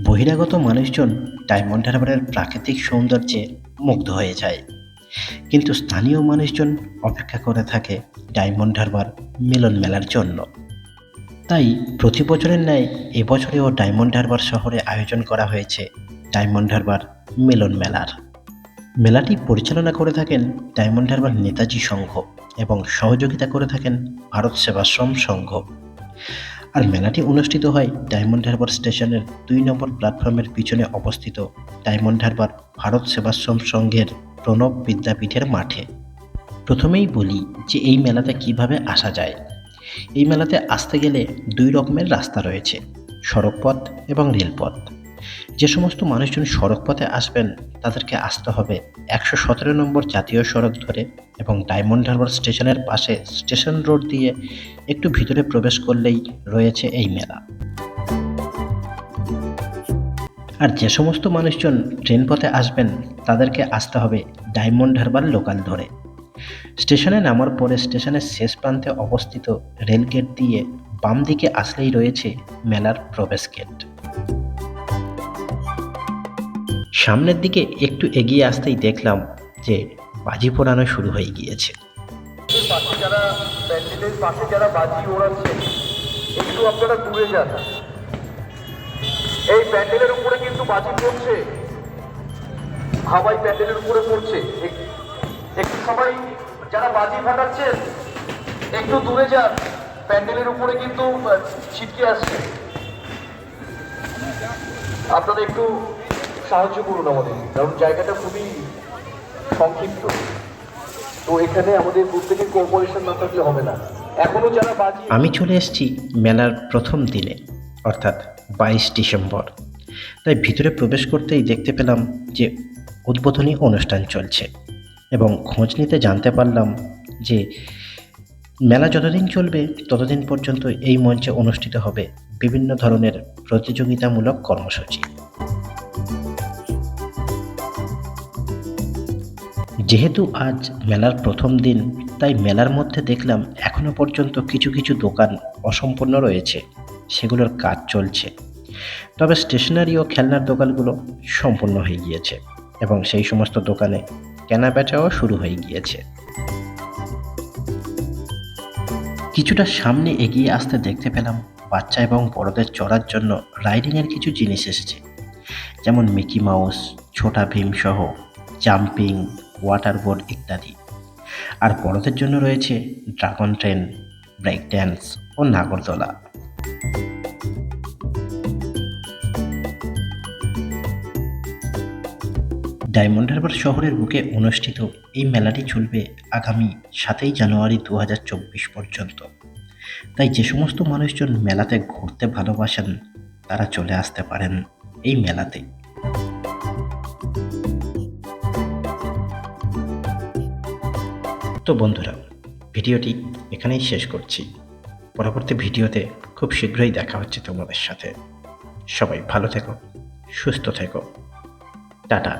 বহিরাগত মানুষজন ডায়মন্ড হারবারের প্রাকৃতিক সৌন্দর্যে মুগ্ধ হয়ে যায়। কিন্তু স্থানীয় মানুষজন অপেক্ষা করে থাকে ডায়মন্ড হারবার মিলন মেলার জন্য। তাই প্রতি বছরের ন্যায় এবছরেও ডায়মন্ড হারবার শহরে আয়োজন করা হয়েছে ডায়মন্ড হারবার মিলন মেলার। মেলাটি পরিচালনা করে থাকেন ডায়মন্ড হারবার নেতাজি সংঘ এবং সহযোগিতা করে থাকেন ভারত সেবাশ্রম সংঘ। আর মেলাটি অনুষ্ঠিত হয় ডায়মন্ড হারবার স্টেশনের দুই নম্বর প্ল্যাটফর্মের পিছনে অবস্থিত ডায়মন্ড হারবার ভারত সেবাশ্রম সংঘের প্রণব বিদ্যাপীঠের মাঠে। প্রথমেই বলি যে এই মেলাতে কীভাবে আসা যায়। এই মেলাতে আসতে গেলে দুই রকমের রাস্তা রয়েছে, সড়কপথ এবং রেলপথ। যে সমস্ত মানুষজন সড়কপথে আসবেন, তাদেরকে আসতে হবে একশো সতেরো নম্বর জাতীয় সড়ক ধরে এবং ডায়মন্ড হারবার স্টেশনের পাশে স্টেশন রোড দিয়ে একটু ভিতরে প্রবেশ করলেই রয়েছে এই মেলা। আর যে সমস্ত মানুষজন ট্রেন পথে আসবেন, তাদেরকে আসতে হবে ডায়মন্ড হারবার লোকাল ধরে। স্টেশনে নামার পরে স্টেশনের শেষ প্রান্তে অবস্থিত রেল গেট দিয়ে বাম দিকে আসলেই রয়েছে মেলার প্রবেশ গেট। সামনের দিকে একটু এগিয়ে আসতেই দেখলাম যে বাজি পোড়ানো শুরু হয়ে গিয়েছে। পাশে যারা প্যান্ডেলের পাশে যারা বাজি ওড়াচ্ছে একটু আপনারা দূরে যান। এই প্যান্ডেলের উপরে কিন্তু বাজি পড়ছে। হাওয়াই প্যান্ডেলের উপরে পড়ছে। একটু সবাই যারা বাজি ফাটাচ্ছেন, একটু দূরে যান। প্যান্ডেলের উপরে কিন্তু ছিটকে আসছে। আপনারা একটু সাহায্য করুন আমাদের, কারণ জায়গাটা খুবই সংক্ষিপ্ত। তো এখানে আমাদের প্রত্যেকের কোঅপারেশন না থাকলে হবে না। এখনও যারা বাজি আমি চলে এসেছি মেলার প্রথম দিনে, অর্থাৎ বাইশ ডিসেম্বর। তাই ভিতরে প্রবেশ করতেই দেখতে পেলাম যে উদ্বোধনী অনুষ্ঠান চলছে এবং খোঁজ নিতে জানতে পারলাম যে মেলা যতদিন চলবে, ততদিন পর্যন্ত এই মঞ্চে অনুষ্ঠিত হবে বিভিন্ন ধরনের প্রতিযোগিতামূলক কর্মসূচি। যেহেতু আজ মেলার প্রথম দিন, তাই মেলার মধ্যে দেখলাম এখনও পর্যন্ত কিছু কিছু দোকান অসম্পূর্ণ রয়েছে। সেগুলোর কাজ চলছে। তবে স্টেশনারি ও খেলনার দোকানগুলো সম্পূর্ণ হয়ে গিয়েছে এবং সেই সমস্ত দোকানে কেনাবেচাও শুরু হয়ে গিয়েছে। কিছুটা সামনে এগিয়ে আসতে দেখতে পেলাম বাচ্চা এবং বড়দের চড়ার জন্য রাইডিংয়ের কিছু জিনিস এসেছে। যেমন মিকি মাউস, ছোটা ভীম সহ জাম্পিং ওয়াটার বোর্ড ইত্যাদি। আর বড়দের জন্য রয়েছে ড্রাগন ট্রেন ব্রেক ড্যান্স ও নাগরদোলা। ডায়মন্ড হারবার শহরের বুকে অনুষ্ঠিত এই মেলাটি চলবে আগামী সাতই জানুয়ারি দু হাজার চব্বিশ পর্যন্ত। তাই যে সমস্ত মানুষজন মেলাতে ঘুরতে ভালোবাসেন, তারা চলে আসতে পারেন এই মেলাতে। তো বন্ধুরা, ভিডিওটি এখানেই শেষ করছি। পরবর্তী ভিডিওতে খুব শীঘ্রই দেখা হচ্ছে তোমাদের সাথে। সবাই ভালো থেকো, সুস্থ থেকো। টাটা।